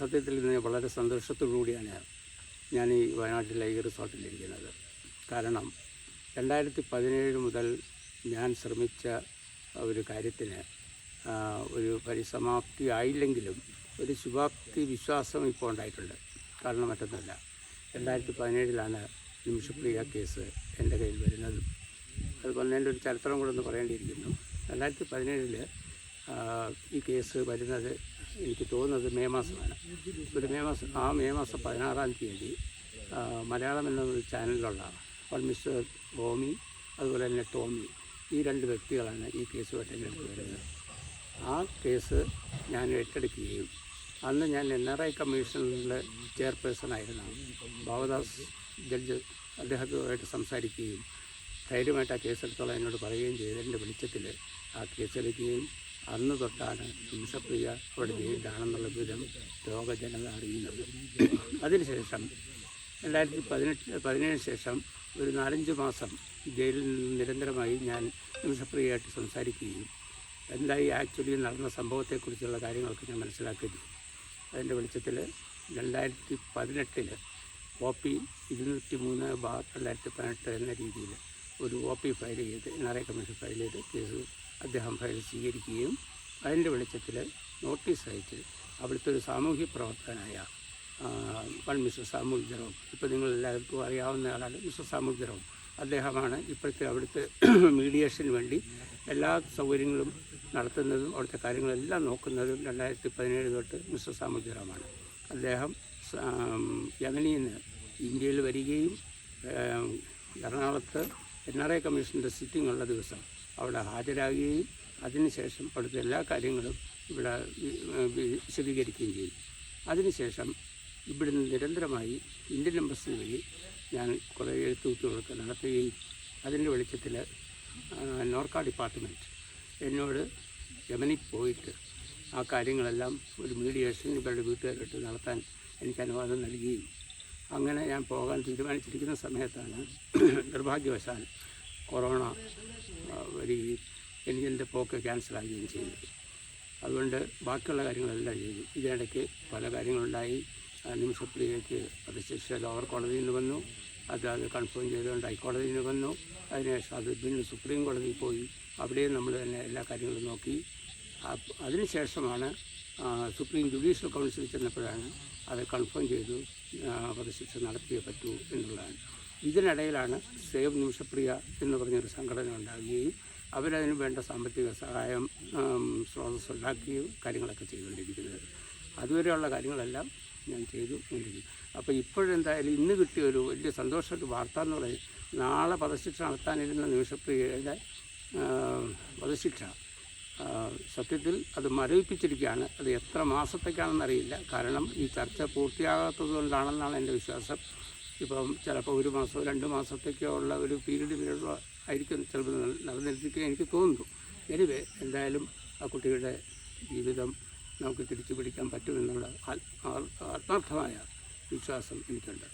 സത്യത്തിൽ ഇന്ന് വളരെ സന്തോഷത്തോടു കൂടിയാണ് ഞാൻ ഈ വയനാട്ടിലെ ഈ റിസോർട്ടിലിരിക്കുന്നത് കാരണം രണ്ടായിരത്തി പതിനേഴ് മുതൽ ഞാൻ ശ്രമിച്ച ഒരു കാര്യത്തിന് ഒരു പരിസമാപ്തി ആയില്ലെങ്കിലും ഒരു ശുഭാപ്തി വിശ്വാസം ഇപ്പോൾ ഉണ്ടായിട്ടുണ്ട്. കാരണം മറ്റൊന്നുമല്ല. രണ്ടായിരത്തി പതിനേഴിലാണ് നിമിഷപ്രിയ കേസ് എന്റെ കയ്യിൽ വരുന്നതും. അത് വന്നതിന്റെ ഒരു ചരിത്രം കൂടെ ഒന്ന് പറയേണ്ടിയിരിക്കുന്നു. രണ്ടായിരത്തി പതിനേഴിൽ ഈ കേസ് വരുന്നത് എനിക്ക് തോന്നുന്നത് മെയ് മാസമാണ്. ഒരു മെയ് മാസം ആ മെയ് മാസം പതിനാറാം തീയതി മലയാളം എന്ന ഒരു ചാനലിലുള്ള വൺ മിസ്റ്റർ ഹോമി അതുപോലെ തന്നെ ടോമി ഈ രണ്ട് വ്യക്തികളാണ് ഈ കേസുമായിട്ട് എന്റെ അടുത്ത് വരുന്നത്. ആ കേസ് ഞാൻ ഏറ്റെടുക്കുകയും അന്ന് ഞാൻ എൻ ആർ ഐ കമ്മീഷനിലെ ചെയർപേഴ്സൺ ആയിരുന്ന ഭാവദാസ് ജഡ്ജ് അദ്ദേഹത്തുമായിട്ട് സംസാരിക്കുകയും ധൈര്യമായിട്ട് ആ കേസെടുത്തോളം എന്നോട് പറയുകയും ചെയ്തതിന്റെ വെളിച്ചത്തിൽ ആ കേസെടുക്കുകയും അന്ന് തൊട്ടാണ് ഹിംസപ്രിയ അവിടെ ജയിലിലാണെന്നുള്ള വിവരം ലോകജനത അറിയുന്നത്. അതിനുശേഷം രണ്ടായിരത്തി പതിനെട്ട് പതിനേഴിന് ശേഷം ഒരു നാലഞ്ച് മാസം ജയിലിൽ നിന്ന് നിരന്തരമായി ഞാൻ ഹിംസപ്രിയായിട്ട് സംസാരിക്കുകയും എന്തായി ആക്ച്വലി നടന്ന സംഭവത്തെക്കുറിച്ചുള്ള കാര്യങ്ങളൊക്കെ ഞാൻ മനസ്സിലാക്കുകയും അതിന്റെ വെളിച്ചത്തിൽ രണ്ടായിരത്തി പതിനെട്ടിൽ കോപ്പി ഇരുന്നൂറ്റി മൂന്ന് ബാർ രണ്ടായിരത്തി പതിനെട്ട് എന്ന രീതിയിൽ ഒരു ഒ പി ഫയൽ ചെയ്ത് N R I commission file ചെയ്ത് കേസ് അദ്ദേഹം ഫയൽ സ്വീകരിക്കുകയും അതിന്റെ വെളിച്ചത്തിൽ നോട്ടീസ് അയച്ച് അവിടുത്തെ ഒരു സാമൂഹ്യ പ്രവർത്തകനായ വൺ മിസ്റ്റർ സാമൂൽ ജെറോം. നിങ്ങൾ എല്ലാവർക്കും അറിയാവുന്ന ആളാണ് മിസ്റ്റർ സാമൂൽ ജെറോം. അദ്ദേഹമാണ് ഇപ്പോഴത്തെ അവിടുത്തെ മീഡിയേഷന് വേണ്ടി എല്ലാ സൗകര്യങ്ങളും നടത്തുന്നതും അവിടുത്തെ കാര്യങ്ങളെല്ലാം നോക്കുന്നതും രണ്ടായിരത്തി പതിനേഴ് തൊട്ട് മിസ്റ്റർ സാമൂൽ ജെറോമാണ്. അദ്ദേഹം യമനിൽ നിന്ന് ഇന്ത്യയിൽ വരികയും എറണാകുളത്ത് എൻ ആർ ഐ കമ്മീഷന്റെ സിറ്റിംഗ് ഉള്ള ദിവസം. അവിടെ ഹാജരാകുകയും അതിനുശേഷം അവിടുത്തെ എല്ലാ കാര്യങ്ങളും ഇവിടെ വിശദീകരിക്കുകയും ചെയ്തു. അതിനുശേഷം ഇവിടുന്ന് നിരന്തരമായി ഇന്ത്യൻ എംബസി വഴി ഞാൻ കുറേ എഴുത്തുകുത്തുകളൊക്കെ നടത്തുകയും അതിന്റെ വെളിച്ചത്തിൽ നോർക്ക ഡിപ്പാർട്ട്മെന്റ് എന്നോട് യമനിൽ പോയിട്ട് ആ കാര്യങ്ങളെല്ലാം ഒരു മീഡിയേഷൻ ഇവരുടെ വീട്ടുകാരായിട്ട് നടത്താൻ എനിക്ക് അനുവാദം നൽകുകയും അങ്ങനെ ഞാൻ പോകാൻ തീരുമാനിച്ചിരിക്കുന്ന സമയത്താണ് നിർഭാഗ്യവശാൽ കൊറോണ വരികയും എനിക്കെന്റെ പോക്ക് ക്യാൻസലാകുകയും ചെയ്തു. അതുകൊണ്ട് ബാക്കിയുള്ള കാര്യങ്ങളെല്ലാം ചെയ്തു. ഇതിനിടയ്ക്ക് പല കാര്യങ്ങളുണ്ടായി. നിമിഷപ്രിയയ്ക്ക് വധശിക്ഷ ലോവർ കോടതിയിൽ നിന്ന് വന്നു. അത് അത് കൺഫേം ചെയ്തുകൊണ്ട് ഹൈക്കോടതിയിൽ നിന്ന് വന്നു. അതിനുശേഷം അത് പിന്നെ സുപ്രീം കോടതിയിൽ പോയി. അവിടെയും നമ്മൾ തന്നെ എല്ലാ കാര്യങ്ങളും നോക്കി. അതിനുശേഷമാണ് ശേഷമാണ് സുപ്രീം ജുഡീഷ്യൽ കൗൺസിൽ ചെന്നപ്പോഴാണ് അത് കൺഫേം ചെയ്തു വധശിക്ഷ നടത്തിയേ പറ്റൂ എന്നുള്ളതാണ്. ഇതിനിടയിലാണ് സേവ് നിമിഷപ്രിയ എന്ന് പറഞ്ഞൊരു സംഘടന ഉണ്ടാകുകയും അവരതിന് വേണ്ട സാമ്പത്തിക സഹായം സ്രോതസ് ഉണ്ടാക്കുകയും കാര്യങ്ങളൊക്കെ ചെയ്തുകൊണ്ടിരിക്കുന്നത്. അതുവരെയുള്ള കാര്യങ്ങളെല്ലാം ഞാൻ ചെയ്തു കൊണ്ടിരിക്കും അപ്പോൾ ഇപ്പോഴെന്തായാലും ഇന്ന് കിട്ടിയ ഒരു വലിയ സന്തോഷമൊരു വാർത്ത എന്ന് പറയുന്നത് നാളെ വധശിക്ഷ നടത്താനിരുന്ന നിമിഷപ്രിയയുടെ വധശിക്ഷ സത്യത്തിൽ അത് മരവിപ്പിച്ചിരിക്കുകയാണ്. അത് എത്ര മാസത്തേക്കാണെന്നറിയില്ല. കാരണം ഈ ചർച്ച പൂർത്തിയാകാത്തത് കൊണ്ടാണെന്നാണ് എന്റെ വിശ്വാസം. ഇപ്പം ചിലപ്പോൾ ഒരു മാസമോ രണ്ട് മാസത്തേക്കോ ഉള്ള ഒരു പീരീഡ് പീരീഡ് ആയിരിക്കും ചിലപ്പോൾ നടന്നിരിക്കുക എനിക്ക് തോന്നുന്നു. എനിവേ എന്തായാലും ആ കുട്ടിയുടെ ജീവിതം നമുക്ക് തിരിച്ചു പിടിക്കാൻ പറ്റുമെന്നുള്ള ആത്മാർത്ഥമായ വിശ്വാസം എനിക്കുണ്ട്.